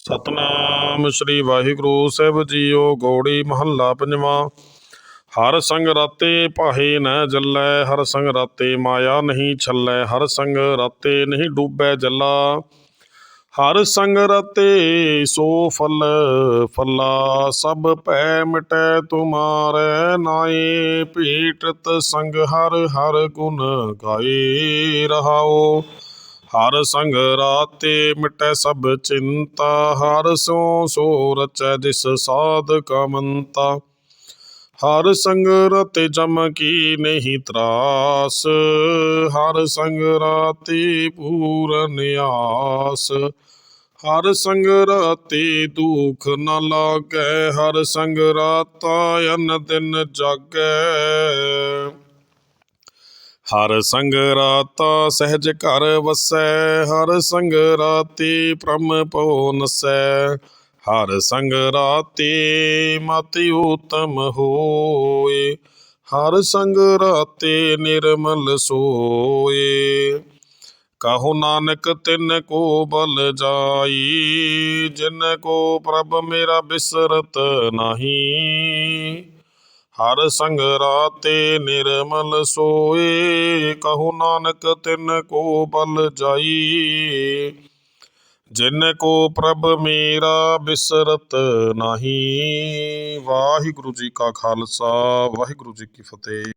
ਸਤਨਾਮ ਸ੍ਰੀ ਵਾਹਿਗੁਰੂ, ਸਾਹਿਬ ਜੀਓ ਗੋੜੀ ਮਹੱਲਾ ਪੰਜਵਾਂ। ਹਰ ਸੰਗ ਰਾਤੇ ਪਾਹੇ ਨ ਜੱਲੈ, ਹਰ ਸੰਗ ਰਾਤੇ ਮਾਇਆ ਨਹੀਂ ਛੱਲੈ, ਹਰ ਸੰਗ ਰਾਤੇ ਨਹੀਂ ਡੂਬੈ ਜੱਲਾ। ਹਰ ਸੰਗ ਰਤੇ ਸੋ ਫਲ ਫਲਾ, ਸਭ ਪੈ ਮਿਟੈ ਤੁਮਾਰੈ, ਨਾਏ ਭੀਟਤ ਸੰਗ ਹਰ ਹਰ ਗੁਣ ਗਾਏ ਰਹਾਓ। ਹਰ ਸੰਗ ਰਾਤੇ ਮਿਟੈ ਸਭ ਚਿੰਤਾ, ਹਰ ਸੋ ਸੋ ਰਚੈ ਜਿਸ ਸਾਧ ਕਮੰਤਾ ਹਰ ਸੰਗ ਰਤੇ ਜਮ ਕੀ ਨਹੀਂ ਤਰਾਸ, ਹਰ ਸੰਗ ਰਾਤੇ ਪੂਰਨ ਆਸ ਹਰ ਸੰਗ ਰਾਤੇ ਦੁਖ ਨ ਲਾਗੈ, ਹਰ ਸੰਗ ਰਾਤਾ ਅਨ ਦਿਨ ਜਾਗੈ। ਹਰ ਸੰਗ ਰਾਤਾ ਸਹਿਜ ਘਰ ਵਸੈ, ਹਰ ਸੰਗ ਰਾਤੀ ਪ੍ਰਮ ਪਉ ਨਸੈ। ਹਰ ਸੰਗ ਰਾਤੀ ਮਤਿ ਉਤਮ ਹੋਏ, ਹਰ ਸੰਗ ਰਾਤੇ ਨਿਰਮਲ ਸੋਏ। ਕਹੋ ਨਾਨਕ, ਤਿਨ ਕੋ ਬਲ ਜਾਈ, ਜਿਨ ਕੋ ਪ੍ਰਭ ਮੇਰਾ ਬਿਸਰਤ ਨਹੀਂ। ਹਰ ਸੰਗ ਰਾਤੇ ਨਿਰਮਲ ਸੋਏ, ਕਹੋ ਨਾਨਕ ਤਿਨ ਕੋ ਬਲ ਜਾਈ। ਜਿਨ ਕੋ ਪ੍ਰਭ ਮੇਰਾ ਬਿਸਰਤ ਨਹੀਂ, ਵਾਹਿਗੁਰੂ ਜੀ ਕਾ ਖਾਲਸਾ, ਵਾਹਿਗੁਰੂ ਜੀ ਕੀ ਫਤਿਹ।